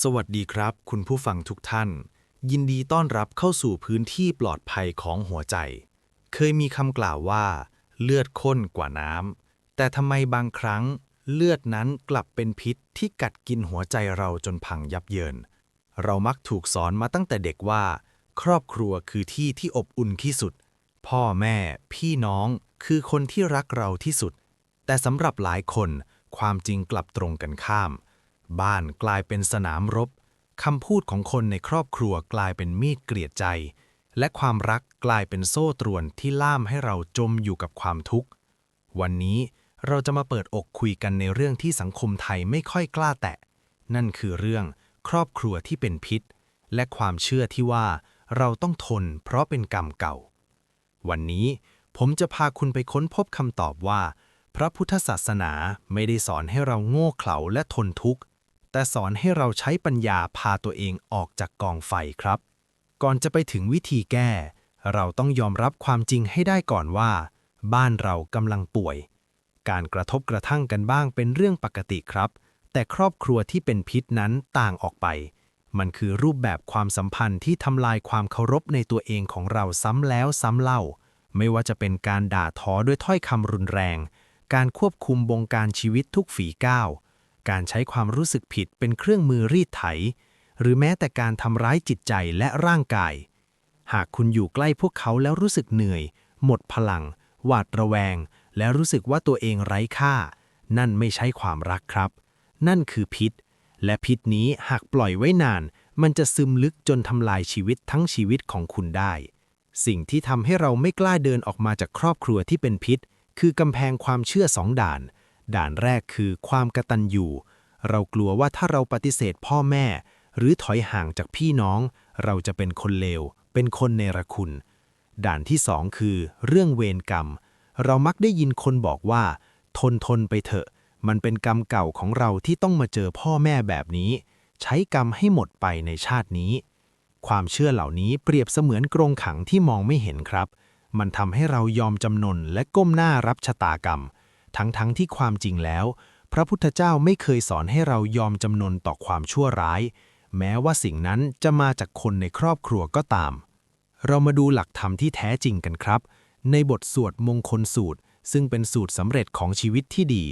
สวัสดีครับ คุณผู้ฟังทุกท่าน ยินดีต้อนรับเข้าสู่พื้นที่ปลอดภัยของหัวใจ เคยมีคำกล่าวว่า เลือดข้นกว่าน้ำแต่ทำไมบางครั้ง เลือดนั้นกลับเป็นพิษที่กัดกินหัวใจเราจนพังยับเยิน เรามักถูกสอนมาตั้งแต่เด็กว่า ครอบครัวคือที่ที่อบอุ่นที่สุด พ่อแม่ พี่น้องคือคนที่รักเราที่สุด แต่สำหรับหลายคน ความจริงกลับตรงกันข้าม บ้านกลายเป็นสนามรบคำพูดของคนในครอบครัวกลายเป็นมีดเกลียดใจ และความรักกลายเป็นโซ่ตรวนที่ล่ามให้เราจมอยู่กับความทุกข์ วันนี้เราจะมาเปิดอกคุยกันในเรื่องที่สังคมไทยไม่ค่อยกล้าแตะ นั่นคือเรื่องครอบครัวที่เป็นพิษ และความเชื่อที่ว่าเราต้องทนเพราะเป็นกรรมเก่า วันนี้ผมจะพาคุณไปค้นพบคำตอบว่า พระพุทธศาสนาไม่ได้สอนให้เราโง่เขลาและทนทุกข์ แต่สอนให้เราใช้ปัญญาพาตัวเองออกจากกองไฟครับ ก่อนจะไปถึงวิธีแก้ เราต้องยอมรับความจริงให้ได้ก่อนว่า บ้านเรากำลังป่วย การกระทบกระทั่งกันบ้างเป็นเรื่องปกติครับ แต่ครอบครัวที่เป็นพิษนั้นต่างออกไป มันคือรูปแบบความสัมพันธ์ที่ทำลายความเคารพในตัวเองของเราซ้ำแล้วซ้ำเล่า ไม่ว่าจะเป็นการด่าทอด้วยถ้อยคำรุนแรง การควบคุมบงการชีวิตทุกฝีก้าว การใช้ความรู้สึกผิดเป็นเครื่องมือรีดไถ หรือแม้แต่การทำร้ายจิตใจและร่างกาย หากคุณอยู่ใกล้พวกเขาแล้วรู้สึกเหนื่อย หมดพลัง หวาดระแวง และรู้สึกว่าตัวเองไร้ค่า นั่นไม่ใช่ความรักครับ นั่นคือพิษ และพิษนี้หากปล่อยไว้นาน มันจะซึมลึกจนทำลายชีวิตทั้งชีวิตของคุณได้ สิ่งที่ทำให้เราไม่กล้าเดินออกมาจากครอบครัวที่เป็นพิษ คือกำแพงความเชื่อสองด่าน ด่านแรกคือความกระตัญญูเรากลัวว่าถ้าเราปฏิเสธพ่อแม่ หรือถอยห่างจากพี่น้อง เราจะเป็นคนเลว เป็นคนเนรคุณ ด่านที่สองคือ เรื่องเวรกรรม เรามักได้ยินคนบอกว่า ทนทนไปเถอะ มันเป็นกรรมเก่าของเราที่ต้องมาเจอพ่อแม่แบบนี้ ใช้กรรมให้หมดไปในชาตินี้ ความเชื่อเหล่านี้เปรียบเสมือนกรงขังที่มองไม่เห็นครับ มันทำให้เรายอมจำนนและก้มหน้ารับชะตากรรม ทั้งๆทที่ความจริงแล้ว พระพุทธเจ้าไม่เคยสอนให้เรายอมจำนนต่อความชั่วร้าย แม้ว่าสิ่งนั้นจะมาจากคนในครอบครัวก็ตาม เรามาดูหลักธรรมที่แท้จริงกันครับ ในบทสวดมงคลสูตร ซึ่งเป็นสูตรสำเร็จของชีวิตที่ดี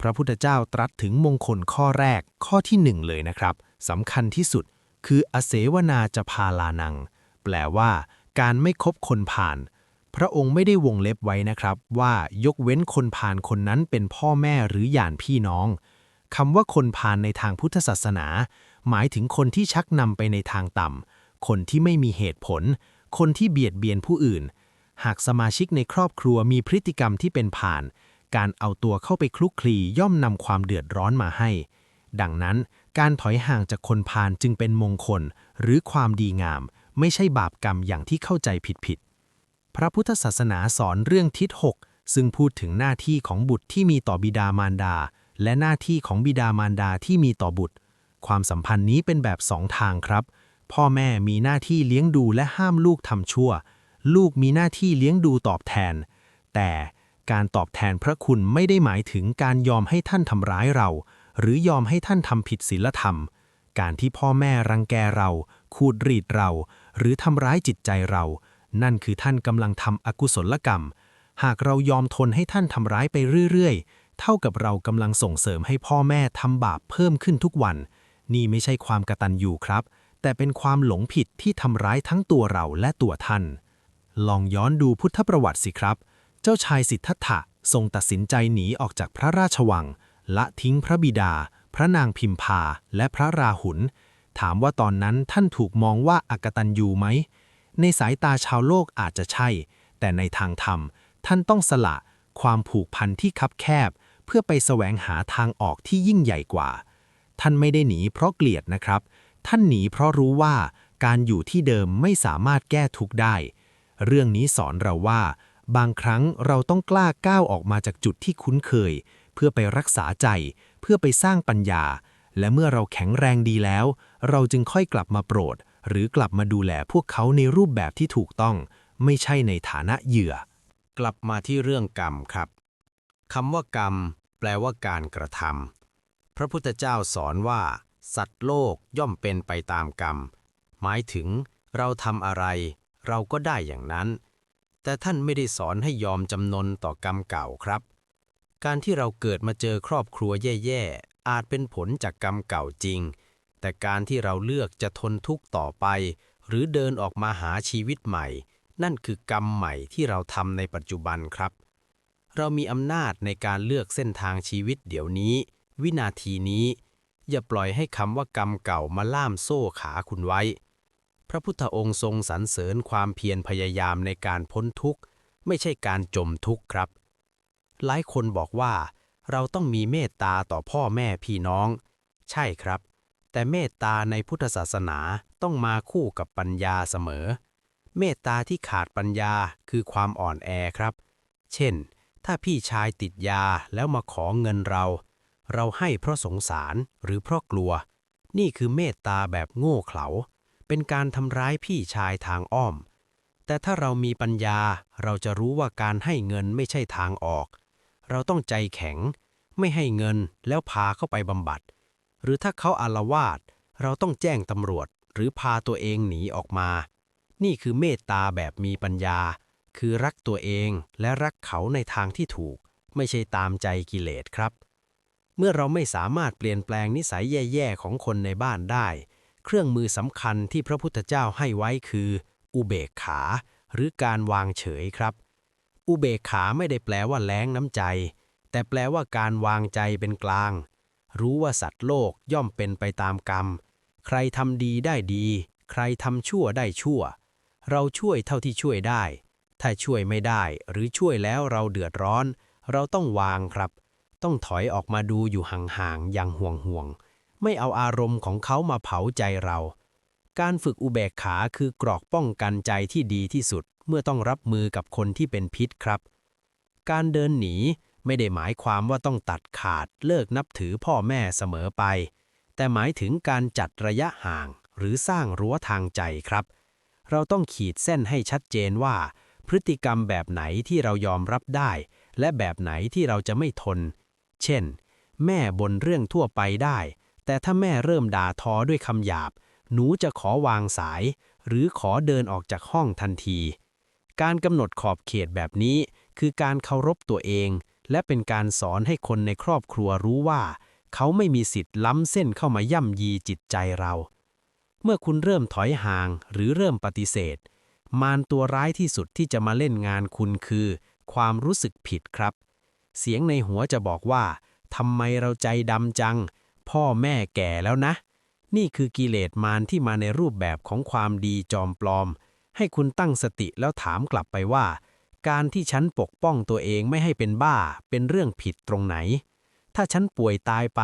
พระพุทธเจ้าตรัสถึงมงคลข้อแรกข้อที่หนึ่งเลยนะครับสำคัญที่สุดคืออเสวนาจะพาลานัง แปลว่า การไม่คบคนผ่าน พระองค์ไม่ได้วงเล็บไว้นะครับ ว่ายกเว้นคนผ่านคนนั้นเป็นพ่อแม่หรือหยานพี่น้องคำว่าคนผ่านในทางพุทธศาสนา หมายถึงคนที่ชักนำไปในทางต่ำคนที่ไม่มีเหตุผล คนที่เบียดเบียนผู้อื่น หากสมาชิกในครอบครัวมีพฤติกรรมที่เป็นผ่าน การเอาตัวเข้าไปคลุกคลีย่อมนำความเดือดร้อนมาให้ ดังนั้นการถอยห่างจากคนพาลจึงเป็นมงคล หรือความดีงาม ไม่ใช่บาปกรรมอย่างที่เข้าใจผิดๆ พระพุทธศาสนาสอนเรื่องทิศหกซึ่งพูดถึงหน้าที่ของบุตรที่มีต่อบิดามารดา และหน้าที่ของบิดามารดาที่มีต่อบุตร ความสัมพันธ์นี้เป็นแบบสองทางครับ พ่อแม่มีหน้าที่เลี้ยงดูและห้ามลูกทำชั่ว ลูกมีหน้าที่เลี้ยงดูตอบแทน แต่การตอบแทนพระคุณไม่ได้หมายถึงการยอมให้ท่านทำร้ายเรา หรือยอมให้ท่านทำผิดศีลธรรม การที่พ่อแม่รังแกเราคูดรีดเรา หรือทำร้ายจิตใจเรา นั่นคือท่านกำลังทำอกุศลกรรม หากเรายอมทนให้ท่านทำร้ายไปเรื่อยๆ เท่ากับเรากำลังส่งเสริมให้พ่อแม่ทำบาปเพิ่มขึ้นทุกวัน นี่ไม่ใช่ความกตัญญูครับ แต่เป็นความหลงผิดที่ทำร้ายทั้งตัวเราและตัวท่าน ลองย้อนดูพุทธประวัติสิครับ เจ้าชายสิทธัตถะทรงตัดสินใจหนีออกจากพระราชวัง ละทิ้งพระบิดา พระนางพิมพาและพระราหุล ถามว่าตอนนั้นท่านถูกมองว่าอากตัญญูไหม ในสายตาชาวโลกอาจจะใช่ แต่ในทางธรรม ท่านต้องสละ ความผูกพันที่คับแคบ เพื่อไปแสวงหาทางออกที่ยิ่งใหญ่กว่า ท่านไม่ได้หนีเพราะเกลียดนะครับ ท่านหนีเพราะรู้ว่าการอยู่ที่เดิมไม่สามารถแก้ทุกได้ เรื่องนี้สอนเราว่า บางครั้งเราต้องกล้าก้าวออกมาจากจุดที่คุ้นเคย เพื่อไปรักษาใจ เพื่อไปสร้างปัญญา และเมื่อเราแข็งแรงดีแล้ว เราจึงค่อยกลับมาโปรด หรือกลับมาดูแลพวกเขาในรูปแบบที่ถูกต้อง ไม่ใช่ในฐานะเหยื่อ กลับมาที่เรื่องกรรมครับคำว่ากรรม แปลว่าการกระทำพระพุทธเจ้าสอนว่า สัตว์โลกย่อมเป็นไปตามกรรม หมายถึงเราทำอะไร เราก็ได้อย่างนั้น แต่ท่านไม่ได้สอนให้ยอมจำนนต่อกรรมเก่าครับ การที่เราเกิดมาเจอครอบครัวแย่ๆอาจเป็นผลจากกรรมเก่าจริง แต่การที่เราเลือกจะทนทุกข์ต่อไป หรือเดินออกมาหาชีวิตใหม่ นั่นคือกรรมใหม่ที่เราทำในปัจจุบันครับ เรามีอำนาจในการเลือกเส้นทางชีวิตเดี๋ยวนี้ วินาทีนี้ อย่าปล่อยให้คำว่ากรรมเก่ามาล่ามโซ่ขาคุณไว้ พระพุทธองค์ทรงสรรเสริญความเพียรพยายามในการพ้นทุกข์ ไม่ใช่การจมทุกข์ครับ หลายคนบอกว่า เราต้องมีเมตตาต่อพ่อแม่พี่น้อง ใช่ครับ แต่เมตตาในพุทธศาสนาต้องมาคู่กับปัญญาเสมอ เมตตาที่ขาดปัญญาคือความอ่อนแอครับ เช่น ถ้าพี่ชายติดยาแล้วมาขอเงินเรา เราให้เพราะสงสารหรือเพราะกลัว นี่คือเมตตาแบบโง่เขลา เป็นการทำร้ายพี่ชายทางอ้อม แต่ถ้าเรามีปัญญาเราจะรู้ว่าการให้เงินไม่ใช่ทางออก เราต้องใจแข็ง ไม่ให้เงินแล้วพาเข้าไปบำบัด หรือถ้าเขาอารวาสเราต้องแจ้งตำรวจ หรือพาตัวเองหนีออกมา นี่คือเมตตาแบบมีปัญญา คือรักตัวเองและรักเขาในทางที่ถูก ไม่ใช่ตามใจกิเลสครับ เมื่อเราไม่สามารถเปลี่ยนแปลงนิสัยแย่ๆของคนในบ้านได้ เครื่องมือสำคัญที่พระพุทธเจ้าให้ไว้คือ อุเบกขา หรือการวางเฉยครับ อุเบกขาไม่ได้แปลว่าแล้งน้ำใจ แต่แปลว่าการวางใจเป็นกลาง รู้ว่าสัตว์โลกย่อมเป็นไปตามกรรม ใครทำดีได้ดี ใครทำชั่วได้ชั่ว เราช่วยเท่าที่ช่วยได้ ถ้าช่วยไม่ได้หรือช่วยแล้วเราเดือดร้อน เราต้องวางครับ ต้องถอยออกมาดูอยู่ห่างๆอย่างห่วงๆไม่เอาอารมณ์ของเขามาเผาใจเรา การฝึกอุเบกขาคือกรอกป้องกันใจที่ดีที่สุดเมื่อต้องรับมือกับคนที่เป็นพิษครับ การเดินหนี ไม่ได้หมายความว่าต้องตัดขาดเลิกนับถือพ่อแม่เสมอไป แต่หมายถึงการจัดระยะห่าง หรือสร้างรั้วทางใจครับ เราต้องขีดเส้นให้ชัดเจนว่า พฤติกรรมแบบไหนที่เรายอมรับได้ และแบบไหนที่เราจะไม่ทน เช่น แม่บนเรื่องทั่วไปได้ แต่ถ้าแม่เริ่มด่าทอด้วยคำหยาบ หนูจะขอวางสาย หรือขอเดินออกจากห้องทันที การกำหนดขอบเขตแบบนี้คือการเคารพตัวเอง และเป็นการสอนให้คนในครอบครัวรู้ว่า เขาไม่มีสิทธิ์ล้ำเส้นเข้ามาย่ำยีจิตใจเรา เมื่อคุณเริ่มถอยห่างหรือเริ่มปฏิเสธ มารตัวร้ายที่สุดที่จะมาเล่นงานคุณคือ ความรู้สึกผิดครับ เสียงในหัวจะบอกว่าทำไมเราใจดำจัง พ่อแม่แก่แล้วนะ นี่คือกิเลสมารที่มาในรูปแบบของความดีจอมปลอม ให้คุณตั้งสติแล้วถามกลับไปว่า การที่ฉันปกป้องตัวเองไม่ให้เป็นบ้า เป็นเรื่องผิดตรงไหน ถ้าฉันป่วยตายไป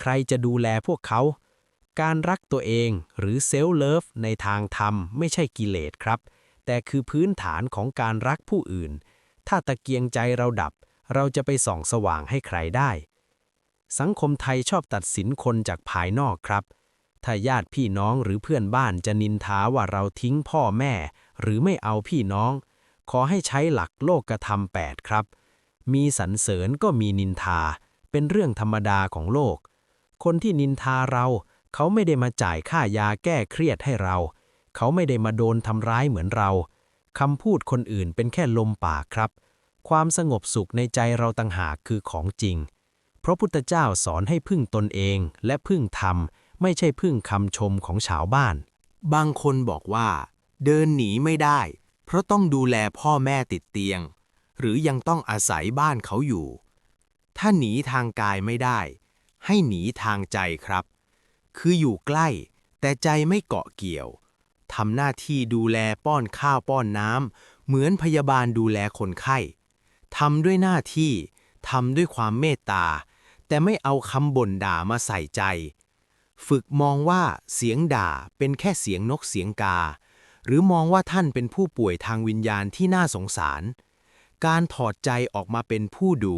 ใครจะดูแลพวกเขา การรักตัวเองหรือเซลฟ์เลิฟในทางธรรมไม่ใช่กิเลสครับ แต่คือพื้นฐานของการรักผู้อื่น ถ้าตะเกียงใจเราดับ เราจะไปส่องสว่างให้ใครได้ สังคมไทยชอบตัดสินคนจากภายนอกครับถ้าญาติพี่น้องหรือเพื่อนบ้านจะนินทาว่าเราทิ้งพ่อแม่ หรือไม่เอาพี่น้อง ขอให้ใช้หลักโลกธรรม8ครับ มีสรรเสริญก็มีนินทา เป็นเรื่องธรรมดาของโลก คนที่นินทาเรา เขาไม่ได้มาจ่ายค่ายาแก้เครียดให้เรา เขาไม่ได้มาโดนทำร้ายเหมือนเราคำพูดคนอื่นเป็นแค่ลมปากครับ ความสงบสุขในใจเราต่างหากคือของจริง พระพุทธเจ้าสอนให้พึ่งตนเองและพึ่งธรรม ไม่ใช่พึ่งคำชมของชาวบ้าน บางคนบอกว่า เดินหนีไม่ได้ เพราะต้องดูแลพ่อแม่ติดเตียง หรือยังต้องอาศัยบ้านเขาอยู่ ถ้าหนีทางกายไม่ได้ ให้หนีทางใจครับ คืออยู่ใกล้ แต่ใจไม่เกาะเกี่ยวทำหน้าที่ดูแลป้อนข้าวป้อนน้ำเหมือนพยาบาลดูแลคนไข้ทำด้วยหน้าที่ทำด้วยความเมตตา แต่ไม่เอาคำบ่นด่ามาใส่ใจ ฝึกมองว่าเสียงด่าเป็นแค่เสียงนกเสียงกา หรือมองว่าท่านเป็นผู้ป่วยทางวิญญาณที่น่าสงสาร การถอดใจออกมาเป็นผู้ดู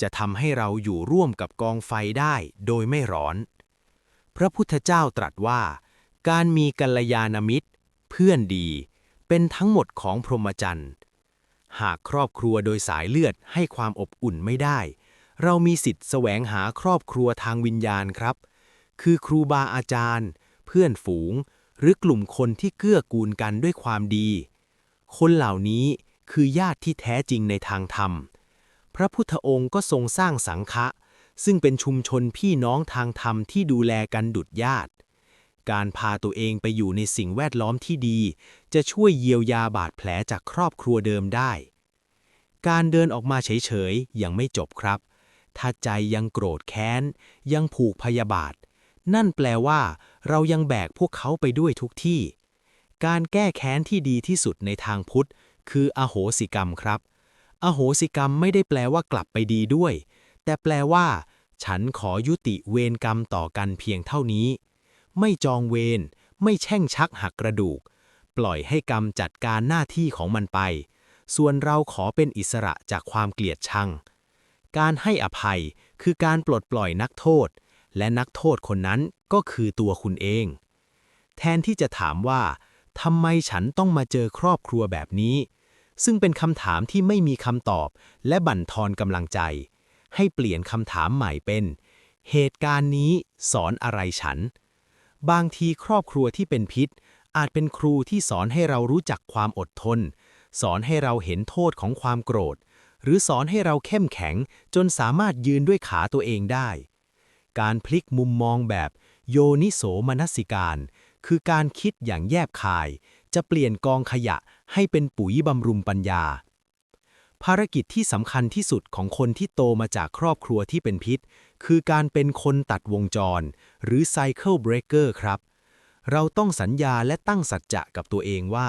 จะทำให้เราอยู่ร่วมกับกองไฟได้โดยไม่ร้อน พระพุทธเจ้าตรัสว่า การมีกัลยาณมิตร เพื่อนดี เป็นทั้งหมดของพรหมจรรย์ หากครอบครัวโดยสายเลือดให้ความอบอุ่นไม่ได้ เรามีสิทธิ์แสวงหาครอบครัวทางวิญญาณครับ คือครูบาอาจารย์ เพื่อนฝูง รือกลุ่มคนที่เกื้อกูลกันด้วยความดี คนเหล่านี้คือญาติที่แท้จริงในทางธรรม พระพุทธองค์ก็ทรงสร้างสังฆะ ซึ่งเป็นชุมชนพี่น้องทางธรรมที่ดูแลกันดุจญาติ การพาตัวเองไปอยู่ในสิ่งแวดล้อมที่ดี จะช่วยเยียวยาบาดแผลจากครอบครัวเดิมได้ การเดินออกมาเฉยๆ ยังไม่จบครับ ถ้าใจยังโกรธแค้น ยังผูกพยาบาท นั่นแปลว่า เรายังแบกพวกเขาไปด้วยทุกที่ การแก้แค้นที่ดีที่สุดในทางพุทธ คืออโหสิกรรมครับ อโหสิกรรมไม่ได้แปลว่ากลับไปดีด้วย แต่แปลว่า ฉันขอยุติเวรกรรมต่อกันเพียงเท่านี้ ไม่จองเวร ไม่แช่งชักหักกระดูก ปล่อยให้กรรมจัดการหน้าที่ของมันไป ส่วนเราขอเป็นอิสระจากความเกลียดชัง การให้อภัยคือการปลดปล่อยนักโทษ และนักโทษคนนั้น ก็คือตัวคุณเอง แทนที่จะถามว่าทำไมฉันต้องมาเจอครอบครัวแบบนี้ ซึ่งเป็นคำถามที่ไม่มีคำตอบ และบั่นทอนกำลังใจ ให้เปลี่ยนคำถามใหม่เป็น เหตุการณ์นี้สอนอะไรฉัน บางทีครอบครัวที่เป็นพิษ อาจเป็นครูที่สอนให้เรารู้จักความอดทน สอนให้เราเห็นโทษของความโกรธ หรือสอนให้เราเข้มแข็งจนสามารถยืนด้วยขาตัวเองได้ การพลิกมุมมองแบบ โยนิโสมนสิการ คือการคิดอย่างแยบคาย จะเปลี่ยนกองขยะให้เป็นปุ๋ยบำรุงปัญญา ภารกิจที่สำคัญที่สุดของคนที่โตมาจากครอบครัวที่เป็นพิษ คือการเป็นคนตัดวงจร หรือ Cycle Breaker ครับ เราต้องสัญญาและตั้งสัจจะกับตัวเองว่า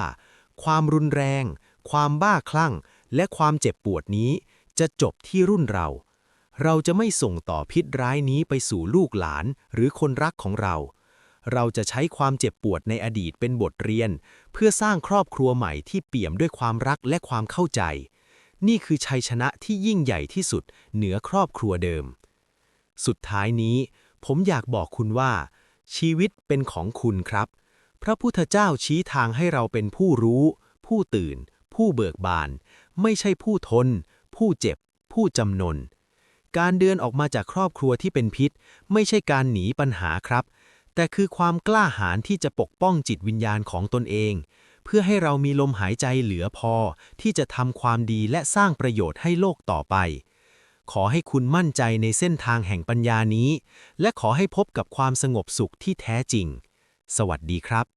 ความรุนแรง ความบ้าคลั่ง และความเจ็บปวดนี้ จะจบที่รุ่นเรา เราจะไม่ส่งต่อพิษร้ายนี้ไปสู่ลูกหลานหรือคนรักของเรา เราจะใช้ความเจ็บปวดในอดีตเป็นบทเรียน เพื่อสร้างครอบครัวใหม่ที่เปี่ยมด้วยความรักและความเข้าใจ นี่คือชัยชนะที่ยิ่งใหญ่ที่สุดเหนือครอบครัวเดิม สุดท้ายนี้ ผมอยากบอกคุณว่า ชีวิตเป็นของคุณครับ พระพุทธเจ้าชี้ทางให้เราเป็นผู้รู้ ผู้ตื่น ผู้เบิกบาน ไม่ใช่ผู้ทน ผู้เจ็บ ผู้จำนน การเดินออกมาจากครอบครัวที่เป็นพิษ ไม่ใช่การหนีปัญหาครับ แต่คือความกล้าหาญที่จะปกป้องจิตวิญญาณของตนเอง เพื่อให้เรามีลมหายใจเหลือพอ ที่จะทำความดีและสร้างประโยชน์ให้โลกต่อไป ขอให้คุณมั่นใจในเส้นทางแห่งปัญญานี้ และขอให้พบกับความสงบสุขที่แท้จริง สวัสดีครับ